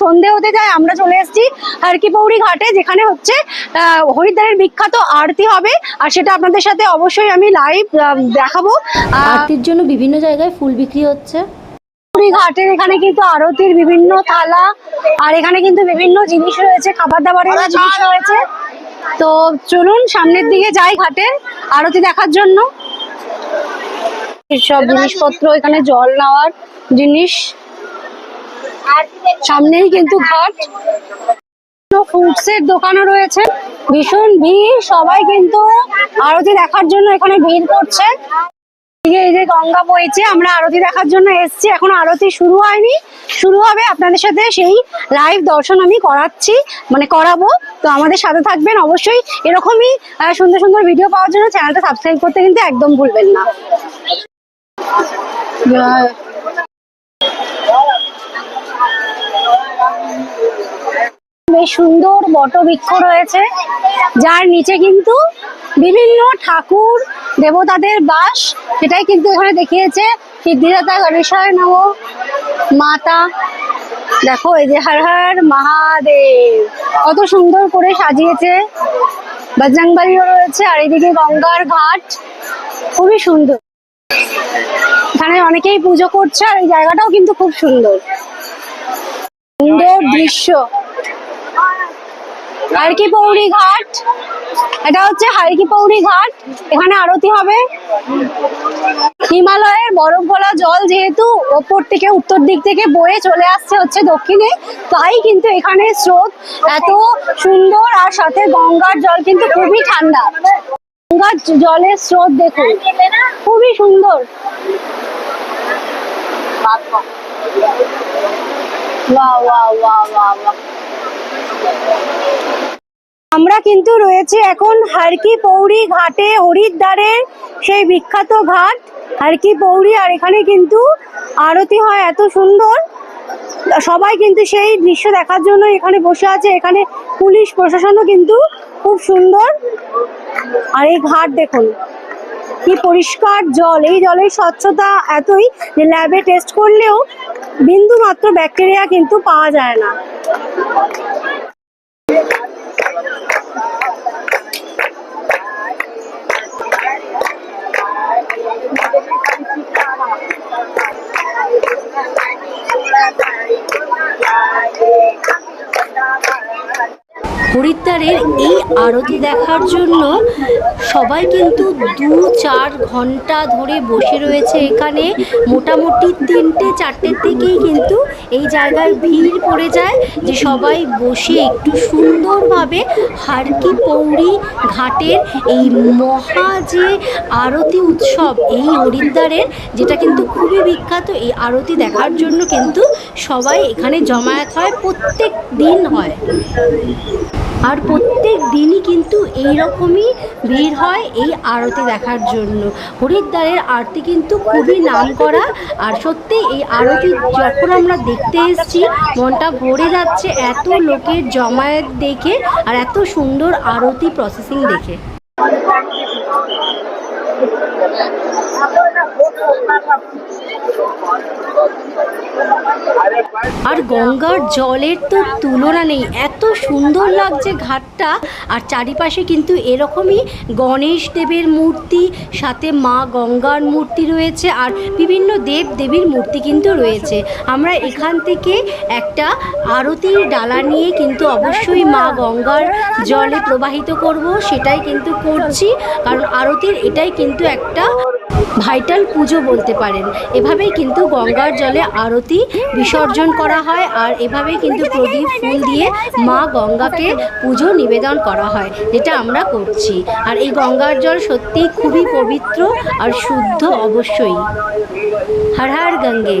সন্ধে হতে যায় আমরা চলে এসেছি হারকিপৌড়ি ঘাটে যেখানে হচ্ছে আহ, হরিদ্বারের বিখ্যাত আরতি হবে। আর সেটা আপনাদের সাথে অবশ্যই আমি লাইভ দেখাবো। আরতির জন্য বিভিন্ন জায়গায় ফুল বিক্রি হচ্ছে। পুরী ঘাটের এখানে কিন্তু আরতির বিভিন্ন থালা আর এখানে কিন্তু বিভিন্ন জিনিস রয়েছে খাবার দাবারের জিনিস রয়েছে। তো চলুন সামনের দিকে যাই ঘাটে আরতি দেখার জন্য। সব জিনিসপত্র এখানে জল নেওয়ার জিনিস। সামনেই কিন্তু ঘাট। ফ্রুটস এর দোকানও রয়েছে। ভীষণ ভিড়। সবাই কিন্তু আরতি দেখার জন্য এখানে ভিড় করছে। এই যে গঙ্গা বইছে, আমরা আরতি দেখার জন্য এসেছি। এখন আরতি শুরু হয়নি। শুরু হবে আপনাদের সাথে সেই লাইভ দর্শন আমি করাচ্ছি মানে করাবো। তো আমাদের সাথে থাকবেন অবশ্যই। এরকমই সুন্দর সুন্দর ভিডিও পাওয়ার জন্য চ্যানেলটা সাবস্ক্রাইব করতে কিন্তু একদম ভুলবেন না। বেশ সুন্দর বটবৃক্ষ রয়েছে। যার নিচে কিন্তু বিভিন্ন ঠাকুর, দেবতাদের বাস, সেটাই কিন্তু এখানে দেখিয়েছে। সিদ্ধিদাতা গণেশায় নম। মাতা, দেখো এই যে হর হর মহাদেব। কত সুন্দর করে সাজিয়েছে। বজরংবলিও রয়েছে, আর এদিকে গঙ্গার ঘাট। খুবই সুন্দর। এখানে অনেকেই পুজো করছে, আর এই জায়গাটাও কিন্তু খুব সুন্দর। সুন্দর দৃশ্য। হারকি পৌড়ি ঘাট। এটা হচ্ছে হারকি পৌড়ি ঘাট। এখানে আরতি হবে। হিমালয়ের বরফ গলা জল যেহেতু ওপর থেকে, উত্তর দিক থেকে বয়ে চলে আসছে হচ্ছে দক্ষিণে, তাই কিন্তু এখানে স্রোত এত সুন্দর আর সাথে গঙ্গার জল কিন্তু খুবই ঠান্ডা। গঙ্গার জলের স্রোত দেখুন, খুবই সুন্দর। বাহ বাহ বাহ বাহ বাহ। আমরা কিন্তু রয়েছে এখন হারকি পৌড়ি ঘাটে হরিদ্বারের সেই বিখ্যাত ঘাট, হারকি পৌড়ি। আর এখানে কিন্তু আরতি হয়, এত সুন্দর। সবাই কিন্তু সেই দৃশ্য দেখার জন্য এখানে বসে আছে। এখানে পুলিশ, প্রশাসনও কিন্তু খুব সুন্দর। আর এই ঘাট দেখুন, কি পরিষ্কার জল। এই জলের স্বচ্ছতা এতই যে ল্যাবে টেস্ট করলেও বিন্দু মাত্র ব্যাকটেরিয়া কিন্তু পাওয়া যায় না। Thank you. হরিদ্বারের এই আরতি দেখার জন্য সবাই কিন্তু দু চার ঘণ্টা ধরে বসে রয়েছে। এখানে মোটামুটি তিনটে চারটের থেকেই কিন্তু এই জায়গায় ভিড় পড়ে যায় যে সবাই বসে একটু সুন্দরভাবে হারকি পৌড়ি ঘাটের এই মহা যে আরতি উৎসব এই হরিদ্বারের, যেটা কিন্তু খুবই বিখ্যাত, এই আরতি দেখার জন্য কিন্তু সবাই এখানে জমায়েত হয়, প্রত্যেক দিন হয়। আর প্রত্যেক দিনই কিন্তু এই রকমই ভিড় হয় এই আরতি দেখার জন্য। হরিদ্বারের আরতি কিন্তু খুবই নাম করা আর সত্যি এই আরতি যখন আমরা দেখতে এসেছি, মনটা ভরে যাচ্ছে এত লোকের জমায়েত দেখে আর এত সুন্দর আরতি প্রসেসিং দেখে। আর গঙ্গার জলের তো তুলনা নেই। এত সুন্দর লাগছে ঘাটটা। আর চারিপাশে কিন্তু এরকমই গণেশ দেবের মূর্তি, সাথে মা গঙ্গার মূর্তি রয়েছে, আর বিভিন্ন দেব দেবীর মূর্তি কিন্তু রয়েছে। আমরা এখান থেকে একটা আরতির ডালা নিয়ে কিন্তু অবশ্যই মা গঙ্গার জলে প্রবাহিত করব, সেটাই কিন্তু করছি। কারণ আরতির এটাই কিন্তু একটা ভাইটাল পুজো বলতে পারেন। এভাবেই কিন্তু গঙ্গার জলে আরতি বিসর্জন করা হয় আর এভাবেই কিন্তু প্রদীপ ফুল দিয়ে মা গঙ্গাকে পুজো নিবেদন করা হয়, যেটা আমরা করছি। আর এই গঙ্গার জল সত্যি খুবই পবিত্র আর শুদ্ধ অবশ্যই। হর হর গঙ্গে।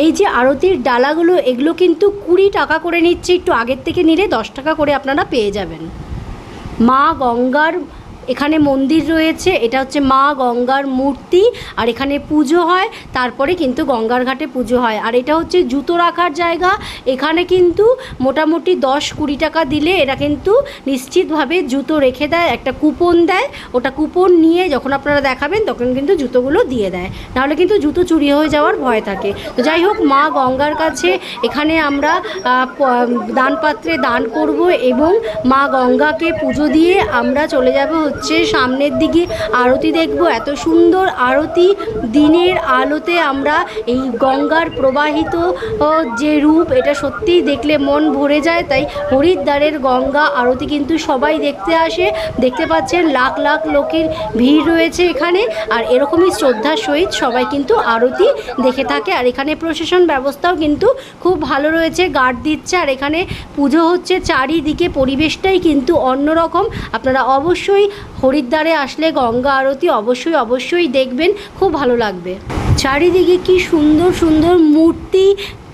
এই যে আরতির ডালাগুলো, এগুলো কিন্তু কুড়ি টাকা করে নিচ্ছে। একটু আগের থেকে নিলে দশ টাকা করে আপনারা পেয়ে যাবেন। মা গঙ্গার এখানে মন্দির রয়েছে, এটা হচ্ছে মা গঙ্গার মূর্তি, আর এখানে পুজো হয়, তারপরে কিন্তু গঙ্গার ঘাটে পুজো হয়। আর এটা হচ্ছে জুতো রাখার জায়গা, এখানে কিন্তু মোটামুটি দশ কুড়ি টাকা দিলে এরা কিন্তু নিশ্চিতভাবে জুতো রেখে দেয়, একটা কুপন দেয়, ওটা কুপন নিয়ে যখন আপনারা দেখাবেন তখন কিন্তু জুতোগুলো দিয়ে দেয়। নাহলে কিন্তু জুতো চুরি হয়ে যাওয়ার ভয় থাকে। তো যাই হোক, মা গঙ্গার কাছে এখানে আমরা দানপাত্রে দান করব এবং মা গঙ্গাকে পুজো দিয়ে আমরা চলে যাব হচ্ছে সামনের দিকে আরতি দেখব। এত সুন্দর আরতি। দিনের আলোতে আমরা এই গঙ্গার প্রবাহিত যে রূপ, এটা সত্যিই দেখলে মন ভরে যায়। তাই হরিদ্বারের গঙ্গা আরতি কিন্তু সবাই দেখতে আসে। দেখতে পাচ্ছেন লাখ লাখ লোকের ভিড় রয়েছে এখানে। আর এরকমই শ্রদ্ধার সহিত সবাই কিন্তু আরতি দেখে থাকে। আর এখানে প্রশাসন ব্যবস্থাও কিন্তু খুব ভালো রয়েছে, গার্ড দিচ্ছে। আর এখানে পুজো হচ্ছে। চারিদিকে পরিবেশটাই কিন্তু অন্যরকম। আপনারা অবশ্যই হরিদ্বারে আসলে গঙ্গা আরতি অবশ্যই অবশ্যই দেখবেন, খুব ভালো লাগবে। চারিদিকে কি সুন্দর সুন্দর মূর্তি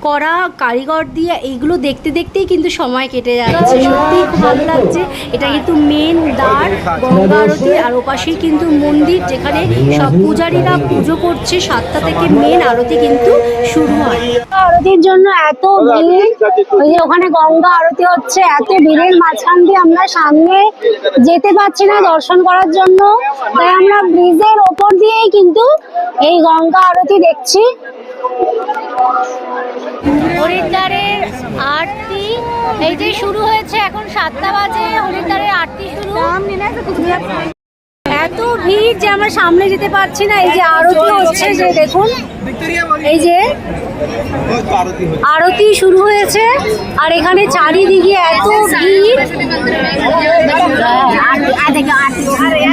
করা, কারিগর দিয়ে এইগুলো দেখতে দেখতেই কিন্তু সময় কেটে যাচ্ছে। সত্যি খুব ভালো লাগছে। এটা কিন্তু মেন দ্বার গঙ্গা আরতি আর ওপাশেই কিন্তু মন্দির, যেখানে সব পূজারীরা পুজো করছে। সাতটা থেকে মেন আরতি কিন্তু শুরু হয়। আরতির জন্য এত ভিড়, ওই যে ওখানে গঙ্গা আরতি হচ্ছে, এত ভিড়ের মাঝখান দিয়ে আমরা সামনে যেতে পারছি না দর্শন করার জন্য। তাই আমরা ব্রিজের ওপর দিয়েই কিন্তু এই গঙ্গা আরতি দেখছি। হরিদ্বারের আরতি। এই যে শুরু হয়েছে এখন সাতটা বাজে হরিদ্বারের আরতি শুরু। এত ভিড় যে আমরা সামনে যেতে পারছি না, এই যে আরতি হচ্ছে যে দেখুন, এই যে আরতি শুরু হয়েছে, আর এখানে চারিদিকে এত ভিড়।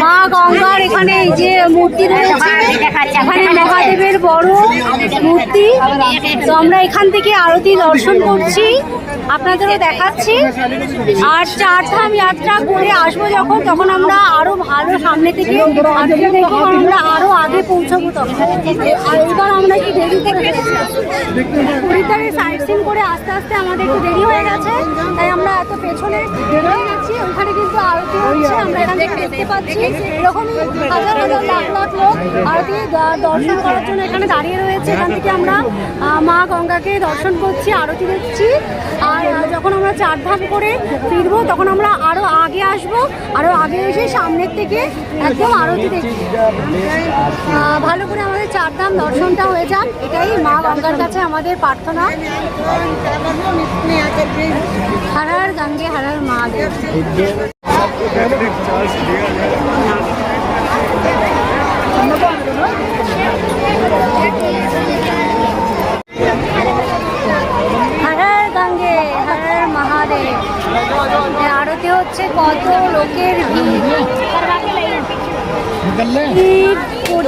মা গঙ্গার এখানে এই যে মূর্তি রয়েছে, এখানে মহাদেবের বড় মূর্তি। তো আমরা এখান থেকে আরতি দর্শন করছি, আপনাদেরও দেখাচ্ছি। আর চার চারধাম যাত্রা করে আসব যখন, তখন আমরা আরও ভালো সামনে থেকে আর আমরা আরও আগে পৌঁছাবো তখন। আর এবার আমরা একটু দেরি করে ফেলেছি। হরিদ্বারে সাইট সিন করে আস্তে আস্তে আমাদের একটু দেরি হয়ে গেছে তাই আমরা এত পেছনে বেরোয় গেছি ওখানে কিন্তু আরতি হচ্ছে আমরা এখান থেকে দেখতে পাচ্ছি এরকমই হাজার হাজার লাখ লাখ লোক আরতি দর্শন করার জন্য এখানে দাঁড়িয়ে রয়েছে। এখান থেকে আমরা মা গঙ্গাকে দর্শন করছি আরতি দেখছি। আর যখন আমরা চারধাম করে ফিরবো তখন আমরা আরও আগে আসব আরও আগে এসে সামনের থেকে একদম আরতি দেখি ভালো করে আমাদের চারধাম দর্শনটা হয়ে যান এটাই মা গঙ্গার কাছে আমাদের প্রার্থনা। হারার গঙ্গে হারার মা হারার গঙ্গে হারার মহাদেব। হচ্ছে কত লোকের ভিড়?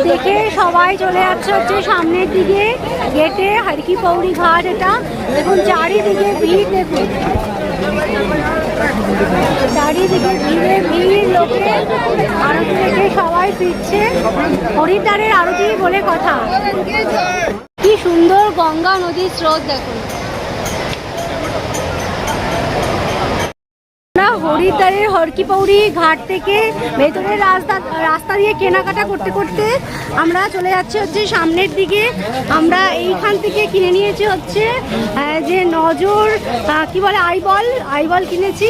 দেখে সবাই চলে যাচ্ছে হচ্ছে সামনের দিকে গেটে হারকি পৌরি ঘাট এটা। দেখুন চারিদিকে ভিড় দেখুন। চারিদিকে ভিড়ে ভিড় লোকে আরতি দেখে সবাই ফিরছে। হরিদ্বারের আরতি বলে কথা। কি সুন্দর গঙ্গা নদীর স্রোত দেখুন। আমরা হরিদ্বারের হরকিপৌরি ঘাট থেকে ভেতরের রাস্তা রাস্তা দিয়ে কেনাকাটা করতে করতে আমরা চলে যাচ্ছি হচ্ছে সামনের দিকে। আমরা এইখান থেকে কিনে নিয়েছি হচ্ছে যে নজর কি বলে, আইবল আইবল কিনেছি।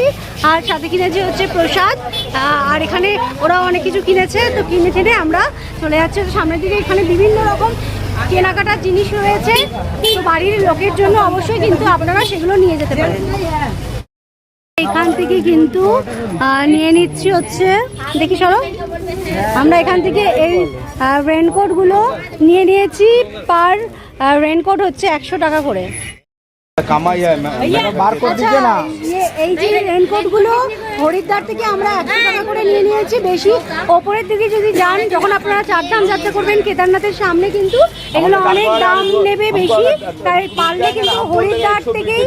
আর সাথে কিনেছি হচ্ছে প্রসাদ। আর এখানে ওরা অনেক কিছু কিনেছে, তো কিনে কিনে আমরা চলে যাচ্ছি সামনের দিকে। এখানে বিভিন্ন রকম কেনাকাটার জিনিস রয়েছে। তো বাড়ির লোকের জন্য অবশ্যই কিন্তু আপনারা সেগুলো নিয়ে যেতে পারেন। এখান থেকে কিন্তু নিয়ে নিচ্ছি হচ্ছে, দেখি সরো আমরা এখান থেকে এই রেনকোটগুলো নিয়ে নিয়েছি পার রেনকোট হচ্ছে একশো টাকা করে। কামাই হয় বার করে দিচ্ছে না। ইয়ে, এই যে রেনকোটগুলো হরিদ্বার থেকে আমরা একশো টাকা করে নিয়ে নিয়েছি বেশি। ওপরের দিকে যদি যান যখন আপনারা চারধাম যাত্রা করবেন কেদারনাথের সামনে কিন্তু এগুলো অনেক দাম নেবে বেশি। তাই পারলে কিন্তু হরিদ্বার থেকেই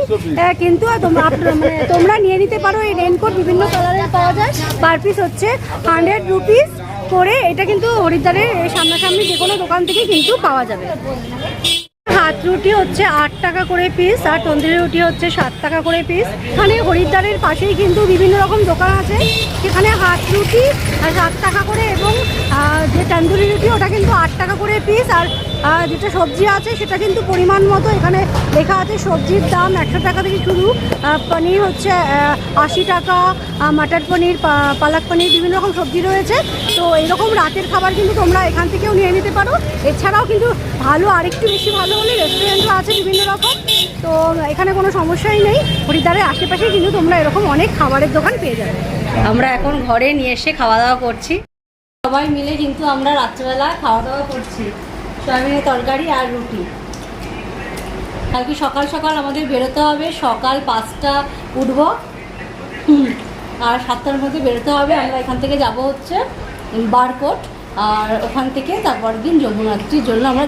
কিন্তু তোমরা মানে তোমরা নিয়ে নিতে পারো এই রেনকোট বিভিন্ন কালারের পাওয়া যায়। পার পিস হচ্ছে হান্ড্রেড রুপিস করে। এটা কিন্তু হরিদ্বারের সামনাসামনি যে কোনো দোকান থেকে কিন্তু পাওয়া যাবে। রুটি হচ্ছে আট টাকা করে পিস আর তন্দুরি রুটি হচ্ছে সাত টাকা করে পিস এখানে হরিদ্বারের পাশেই কিন্তু বিভিন্ন রকম দোকান আছে। সেখানে হাত রুটি সাত টাকা করে এবং যে তন্দুরি রুটি ওটা কিন্তু আট টাকা করে পিস আর আহ, যেটা সবজি আছে সেটা কিন্তু পরিমাণ মতো। এখানে লেখা আছে সবজির দাম একশো টাকা থেকে শুরু। পনির হচ্ছে আশি টাকা মাটার পনির পালাক পনির বিভিন্ন রকম সবজি রয়েছে। তো এরকম রাতের খাবার কিন্তু তোমরা এখান থেকেও নিয়ে নিতে পারো। এছাড়াও কিন্তু ভালো আরেকটু বেশি ভালো হলে রেস্টুরেন্টও আছে বিভিন্ন রকম। তো এখানে কোনো সমস্যাই নেই। হরিদ্বারের আশেপাশে কিন্তু তোমরা এরকম অনেক খাবারের দোকান পেয়ে যাবে। আমরা এখন ঘরে নিয়ে এসে খাওয়া দাওয়া করছি। সবাই মিলে কিন্তু আমরা রাত্রেবেলা খাওয়া দাওয়া করছি। সয়াবিনের তরকারি আর রুটি। কালকে সকাল সকাল আমাদের বেরোতে হবে, সকাল পাঁচটা উঠব। আর সাতটার মধ্যে বেরোতে হবে। আমরা এখান থেকে যাব হচ্ছে বারকোট, আর ওখান থেকে তারপর দিন যমুনাত্রীর জন্য আমরা।